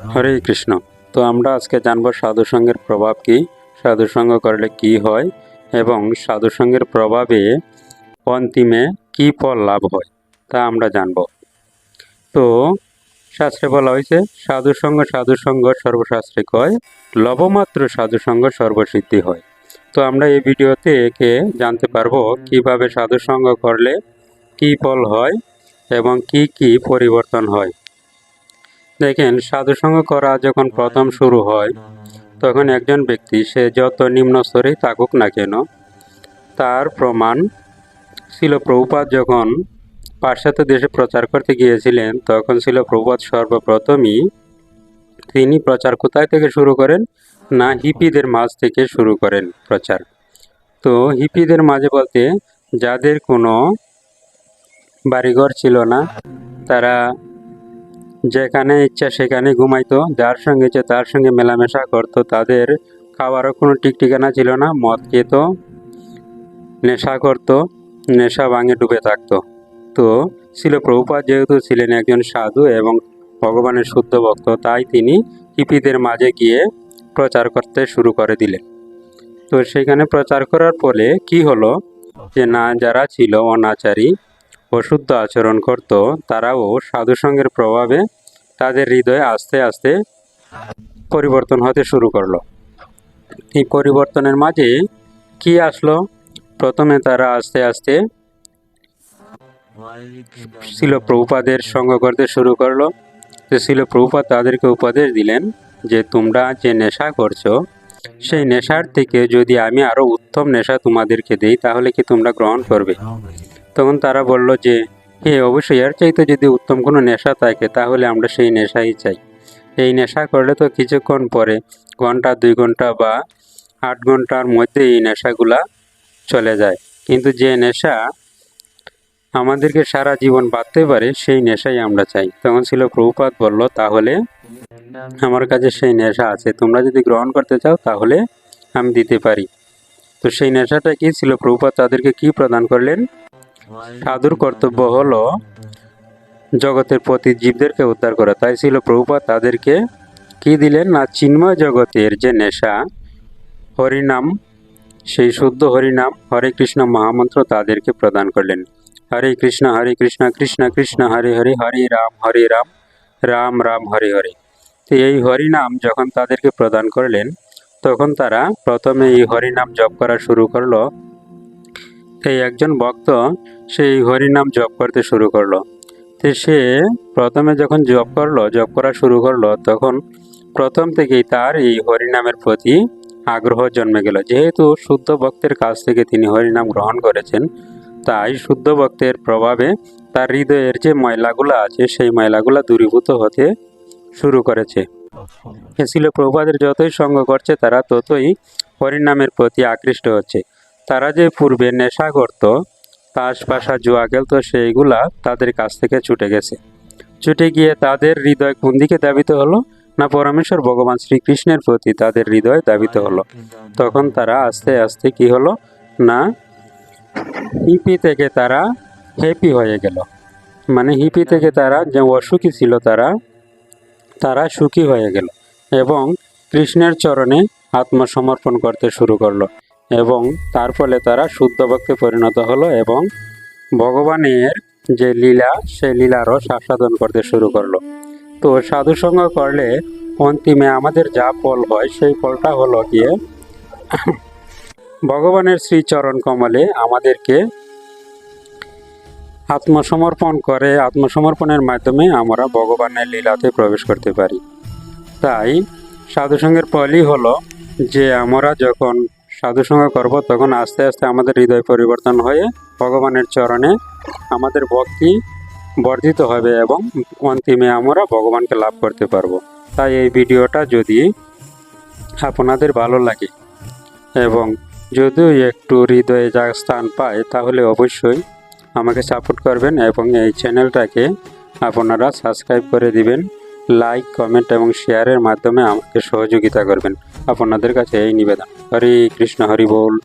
হরে কৃষ্ণ। তো আমরা আজকে জানব সাধুসঙ্গের প্রভাব কি? সাধুসঙ্গ করলে কি হয়? এবং সাধুসঙ্গের প্রভাবে অন্তিমে কি ফল লাভ হয়? তা আমরা জানব। তো শাস্ত্রে বলা হয়েছে সাধুসঙ্গ সাধুসঙ্গ সর্বশাস্ত্রে কয়, লবমাত্র সাধুসঙ্গ সর্বসিদ্ধি হয়। তো আমরা এই ভিডিওতে একে জানতে পারব কীভাবে সাধুসঙ্গ করলে কি ফল হয় এবং কি কি পরিবর্তন হয়। দেখেন, সাধুসঙ্গ করা যখন প্রথম শুরু হয়, তখন একজন ব্যক্তি, সে যত নিম্ন স্তরেই থাকুক না কেন, তার প্রমাণ ছিল প্রভুপাত যখন পাশ্চাত্য দেশে প্রচার করতে গিয়েছিলেন, তখন ছিল প্রভুপাত সর্বপ্রথমই তিনি প্রচার কোথায় থেকে শুরু করেন? না, হিপিদের মাঝ থেকে শুরু করেন প্রচার। তো হিপিদের মাঝে বলতে, যাদের কোনো বাড়িঘর ছিল না, তারা যেখানে ইচ্ছা সেখানে ঘুমাইতো, যার সঙ্গে ইচ্ছা তার সঙ্গে মেলামেশা করতো, তাদের খাওয়ারও কোনো ঠিক ঠিকানা ছিল না, মদ খেত, নেশা করতো, নেশা ভাঙে ডুবে থাকতো। তো ছিল প্রভুপাত, যেহেতু ছিলেন একজন সাধু এবং ভগবানের শুদ্ধ ভক্ত, তাই তিনি হিপিদের মাঝে গিয়ে প্রচার করতে শুরু করে দিলেন। তো সেখানে প্রচার করার ফলে কি হলো যে না, যারা ছিল অনাচারী, অশুদ্ধ আচরণ করত, তারাও সাধুসঙ্গের প্রভাবে তাদের হৃদয়ে আস্তে আস্তে পরিবর্তন হতে শুরু করল। এই পরিবর্তনের মাঝে কি আসলো? প্রথমে তারা আস্তে আস্তে ছিল প্রভুপাদের সঙ্গ করতে শুরু করল। যে ছিল প্রভুপাদ তাদেরকে উপদেশ দিলেন যে, তোমরা যে নেশা করছ, সেই নেশার থেকে যদি আমি আরও উত্তম নেশা তোমাদেরকে দেই, তাহলে কি তোমরা গ্রহণ করবে? তখন তারা বলল যে হ্যাঁ অবশ্যই, এর চাইতে যদি উত্তম কোনো নেশা থাকে, তাহলে আমরা সেই নেশাই চাই। এই নেশা করলে তো কিছুক্ষণ পরে, ঘণ্টা, দুই ঘণ্টা বা আট ঘণ্টার মধ্যে এই নেশাগুলা চলে যায়। কিন্তু যে নেশা আমাদেরকে সারা জীবন বাঁধতে পারে, সেই নেশাই আমরা চাই। তখন ছিল প্রভুপাত বলল, তাহলে আমার কাছে সেই নেশা আছে। তোমরা যদি গ্রহণ করতে চাও, তাহলে আমি দিতে পারি। তো সেই নেশাটা কি ছিল? প্রভুপাত তাদেরকে কি প্রদান করলেন? সাধুর কর্তব্য হলো জগতের প্রতি জীবদেরকে উদ্ধার করা। তাই ছিল প্রভুপা তাদেরকে কি দিলেন? না, চিন্ময় জগতের যে নেশা, হরিনাম, সেই শুদ্ধ হরিনাম, হরে কৃষ্ণ মহামন্ত্র তাদেরকে প্রদান করলেন। হরে কৃষ্ণ হরে কৃষ্ণ কৃষ্ণ কৃষ্ণ, হরে হরে হরে রাম হরে রাম রাম রাম, হরে হরে। তো এই হরিনাম যখন তাদেরকে প্রদান করলেন, তখন তারা প্রথমে এই হরিনাম জপ করা শুরু করল। এই একজন ভক্ত সেই হরিনাম জপ করতে শুরু করল। তো সে প্রথমে যখন জপ করল, জপ করা শুরু করল, তখন প্রথম থেকেই তার এই হরিনামের প্রতি আগ্রহ জন্মে গেল। যেহেতু শুদ্ধ ভক্তের কাছ থেকে তিনি হরিনাম গ্রহণ করেছেন, তাই শুদ্ধ ভক্তের প্রভাবে তার হৃদয়ের যে ময়লাগুলো আছে, সেই ময়লাগুলো দূরীভূত হতে শুরু করেছে। এ ছিল প্রভাদের যতই সঙ্গ করছে, তারা ততই হরিনামের প্রতি আকৃষ্ট হচ্ছে। তারা যে পূর্বে নেশা করত, তাস পাশা জুয়া খেলতো, সেইগুলা তাদের কাছ থেকে ছুটে গেছে। ছুটে গিয়ে তাদের হৃদয় কোন দিকে দাবিত হলো? না পরমেশ্বর, ভগবান শ্রীকৃষ্ণের প্রতি তাদের হৃদয় দাবিত হলো? তখন তারা আস্তে আস্তে কি হলো? না, হিপি থেকে তারা হ্যাপি হয়ে গেল। মানে হিপি থেকে তারা যে অসুখী ছিল তারা তারা সুখী হয়ে গেল এবং কৃষ্ণের চরণে আত্মসমর্পণ করতে শুরু করল। এবং তার ফলে তারা শুদ্ধ ভক্তে পরিণত হলো এবং ভগবানের যে লীলা সে লীলারও আস্বাদন করতে শুরু করল। তো সাধুসঙ্গ করলে অন্তিমে আমাদের যা ফল হয়, সেই ফলটা হলো গিয়ে ভগবানের শ্রীচরণ কমলে আমাদেরকে আত্মসমর্পণ করে, আত্মসমর্পণের মাধ্যমে আমরা ভগবানের লীলাতে প্রবেশ করতে পারি। তাই সাধুসঙ্গের ফলই হলো যে আমরা যখন সাধুসঙ্গ করব, তখন আস্তে আস্তে আমাদের হৃদয় পরিবর্তন হয়ে ভগবানের চরণে আমাদের ভক্তি বর্ধিত হবে এবং অন্তিমে আমরা ভগবানকে লাভ করতে পারব। তাই এই ভিডিওটা যদি আপনাদের ভালো লাগে এবং যদিও একটু হৃদয়ে যা স্থান পায়, তাহলে অবশ্যই আমাকে সাপোর্ট করবেন এবং এই চ্যানেলটাকে আপনারা সাবস্ক্রাইব করে দিবেন। লাইক কমেন্ট এবং শেয়ারের মাধ্যমে আমাকে সহযোগিতা করবেন। আপনাদের কাছে এই নিবেদন। হরে কৃষ্ণ, হরি বল।